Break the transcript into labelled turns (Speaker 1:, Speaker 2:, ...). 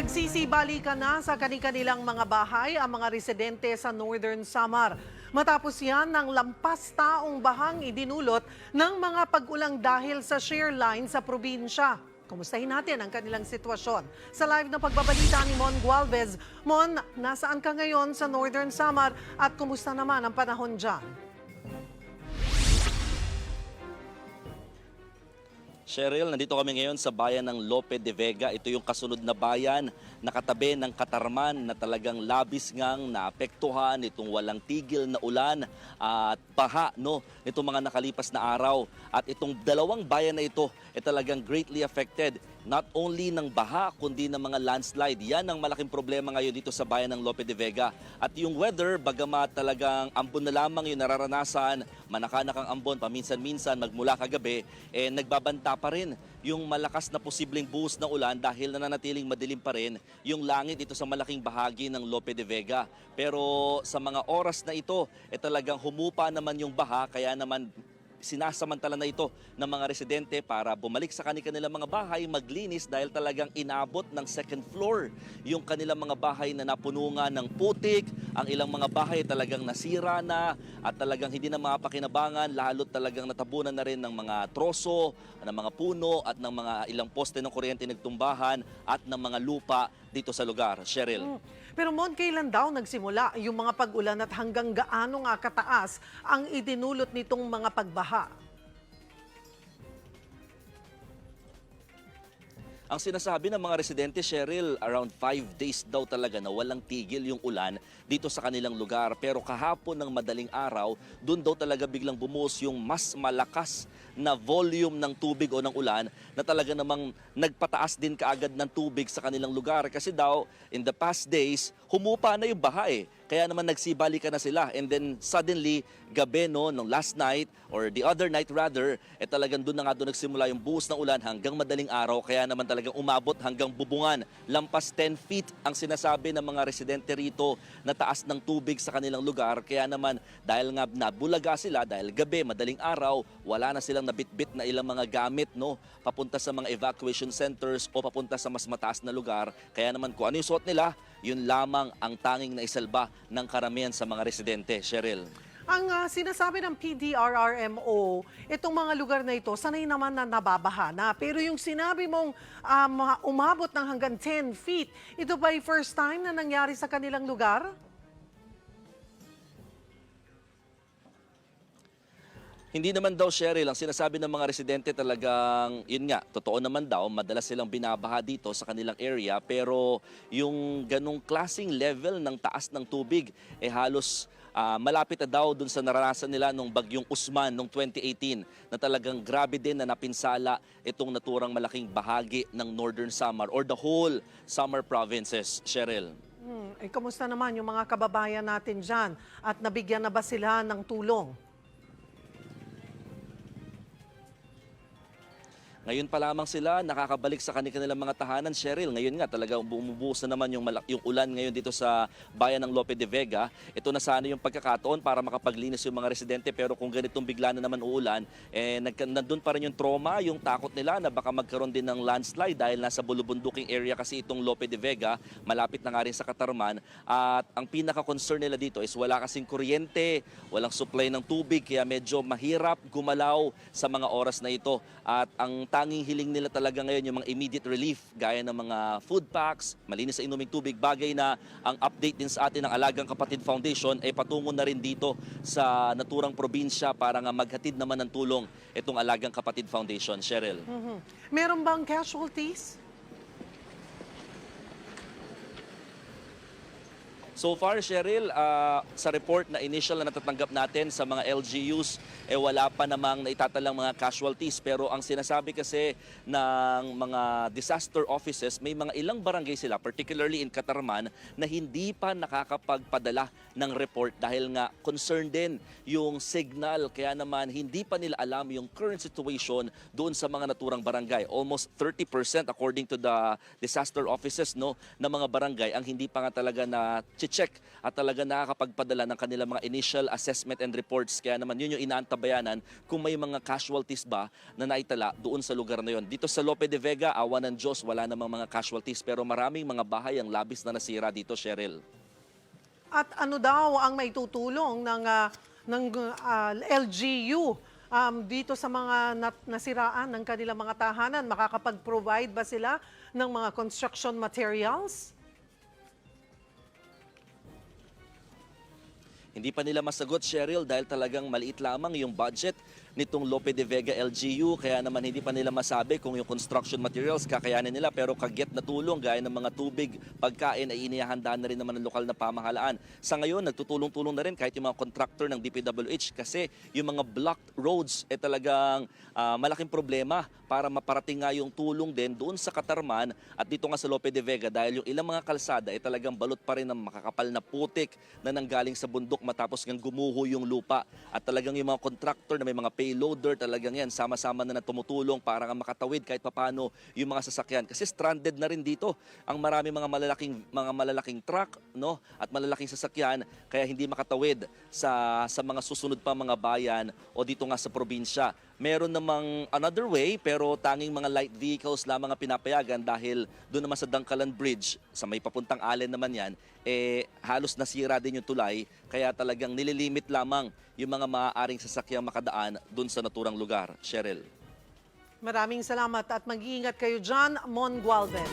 Speaker 1: Nagsisibalikan na sa kanilang mga bahay ang mga residente sa Northern Samar. Matapos yan ng lampas taong bahang idinulot ng mga pag-ulang dahil sa shear line sa probinsya. Kumustahin natin ang kanilang sitwasyon. Sa live na pagbabalita ni Mon Gualvez. Mon, nasaan ka ngayon sa Northern Samar at kumusta naman ang panahon dyan?
Speaker 2: Cheryl, nandito kami ngayon sa bayan ng Lope de Vega. Ito yung kasunod na bayan na katabi ng Katarman na talagang labis ngang naapektuhan itong walang tigil na ulan at baha no, nitong mga nakalipas na araw. At itong dalawang bayan na ito ay talagang greatly affected not only ng baha kundi ng mga landslide. Yan ang malaking problema ngayon dito sa bayan ng Lope de Vega. At yung weather, bagamat talagang ambon na lamang yung nararanasan, manakanak ang ambon paminsan-minsan magmula kagabi, eh nagbabanta pa rin yung malakas na posibleng buhos ng ulan dahil nananatiling madilim pa rin yung langit dito sa malaking bahagi ng Lope de Vega. Pero sa mga oras na ito, eh talagang humupa naman yung baha kaya naman sinasamantala na ito ng mga residente para bumalik sa kanilang mga bahay, maglinis dahil talagang inabot ng second floor yung kanilang mga bahay na napunungan ng putik, ang ilang mga bahay talagang nasira na at talagang hindi na mapakinabangan, lalo talagang natabunan na rin ng mga troso, ng mga puno at ng mga ilang poste ng kuryente nagtumbahan at ng mga lupa dito sa lugar. Cheryl.
Speaker 1: Hmm. Pero Mon, kailan daw nagsimula yung mga pag-ulan at hanggang gaano nga kataas ang idinulot nitong mga pagbaha?
Speaker 2: Ang sinasabi ng mga residente, Cheryl, around 5 days daw talaga na walang tigil yung ulan dito sa kanilang lugar. Pero kahapon ng madaling araw, doon daw talaga biglang bumuhos yung mas malakas na volume ng tubig o ng ulan na talaga namang nagpataas din kaagad ng tubig sa kanilang lugar. Kasi daw, in the past days, humupa na yung baha eh. Kaya naman nagsibalikan na sila. And then suddenly, gabi no, nung last night or the other night rather, eh talagang doon na nga doon nagsimula yung buhos ng ulan hanggang madaling araw. Kaya naman talagang umabot hanggang bubungan. Lampas 10 feet ang sinasabi ng mga residente rito na taas ng tubig sa kanilang lugar. Kaya naman dahil nga nabulaga sila, dahil gabi, madaling araw, wala na silang nabitbit na ilang mga gamit no, papunta sa mga evacuation centers o papunta sa mas mataas na lugar. Kaya naman kung ano yung suot nila, yun lamang ang tanging naisalba ng karamihan sa mga residente. Cheryl.
Speaker 1: Ang ah, sinasabi ng PDRRMO, itong mga lugar na ito, sanay naman na nababaha na. Pero yung sinabi mong um, umabot ng hanggang 10 feet, ito ba yung first time na nangyari sa kanilang lugar?
Speaker 2: Hindi naman daw, Cheryl, ang sinasabi ng mga residente talagang, yun nga, totoo naman daw, madalas silang binabaha dito sa kanilang area, pero yung ganong klasing level ng taas ng tubig, eh halos ah, malapit na daw dun sa naranasan nila nung bagyong Usman noong 2018 na talagang grabe din na napinsala itong naturang malaking bahagi ng Northern Samar or the whole Samar provinces, Cheryl.
Speaker 1: Hmm, eh, kamusta naman yung mga kababayan natin dyan? At nabigyan na ba sila ng tulong?
Speaker 2: Ngayon pa lamang sila nakakabalik sa kanilang mga tahanan, Cheryl. Ngayon nga talaga bumubuhos na naman yung, yung ulan ngayon dito sa bayan ng Lope de Vega. Ito na sana yung pagkakataon para makapaglinis yung mga residente pero kung ganitong bigla na naman uulan, eh, nandun pa rin yung trauma, yung takot nila na baka magkaroon din ng landslide dahil nasa bulubunduking area kasi itong Lope de Vega, malapit na nga rin sa Katarman. At ang pinaka-concern nila dito is wala kasing kuryente, walang supply ng tubig kaya medyo mahirap gumalaw sa mga oras na ito. At ang tanging hiling nila talaga ngayon yung mga immediate relief gaya ng mga food packs, malinis sa inuming tubig, bagay na ang update din sa atin ng Alagang Kapatid Foundation ay patungo na rin dito sa naturang probinsya para nga maghatid naman ng tulong itong Alagang Kapatid Foundation. Cheryl.
Speaker 1: Mhm. Meron bang casualties?
Speaker 2: So far, Cheryl, ah, sa report na initial na natatanggap natin sa mga LGUs, eh wala pa namang naitatalang mga casualties. Pero ang sinasabi kasi ng mga disaster offices, may mga ilang barangay sila, particularly in Katarman, na hindi pa nakakapagpadala ng report dahil nga concerned din yung signal. Kaya naman hindi pa nila alam yung current situation doon sa mga naturang barangay. Almost 30% according to the disaster offices no, ng mga barangay ang hindi pa nga talaga na check at talaga nakakapagpadala ng kanilang mga initial assessment and reports. Kaya naman yun yung inaantabayan binabayanan kung may mga casualties ba na naitala doon sa lugar na yon. Dito sa Lope de Vega, awa ng Diyos, wala namang mga casualties pero maraming mga bahay ang labis na nasira dito, Cheryl.
Speaker 1: At ano daw ang may tutulong ng, ah, ng ah, LGU um, dito sa mga nat- nasiraan ng kanilang mga tahanan? Makakapag-provide ba sila ng mga construction materials?
Speaker 2: Hindi pa nila masagot, Cheryl, dahil talagang maliit lamang yung budget nitong Lope de Vega LGU. Kaya naman hindi pa nila masabi kung yung construction materials kakayanin nila. Pero kagyat na tulong gaya ng mga tubig, pagkain ay inihahanda na rin naman ng lokal na pamahalaan. Sa ngayon, nagtutulong-tulong na rin kahit yung mga contractor ng DPWH kasi yung mga blocked roads ay talagang ah, malaking problema para maparating nga yung tulong din doon sa Katarman at dito nga sa Lope de Vega dahil yung ilang mga kalsada ay talagang balot pa rin ng makakapal na putik na nanggaling sa bundok matapos ngang gumuho yung lupa. At talagang yung mga contractor na may mga payloader talagang yan. Sama-sama na na tumutulong para makatawid kahit papano yung mga sasakyan. Kasi stranded na rin dito ang marami mga malalaking mga malalaking truck no? At malalaking sasakyan. Kaya hindi makatawid sa sa mga susunod pa mga bayan o dito nga sa probinsya. Meron namang another way pero tanging mga light vehicles lamang ang pinapayagan dahil doon naman sa Dangkalan Bridge sa may papuntang Allen naman yan eh halos nasira din yung tulay kaya talagang nililimit lamang yung mga maaaring sasakyang makadaan doon sa naturang lugar. Cheryl.
Speaker 1: Maraming salamat at mag-iingat kayo dyan, Mon Gualvez.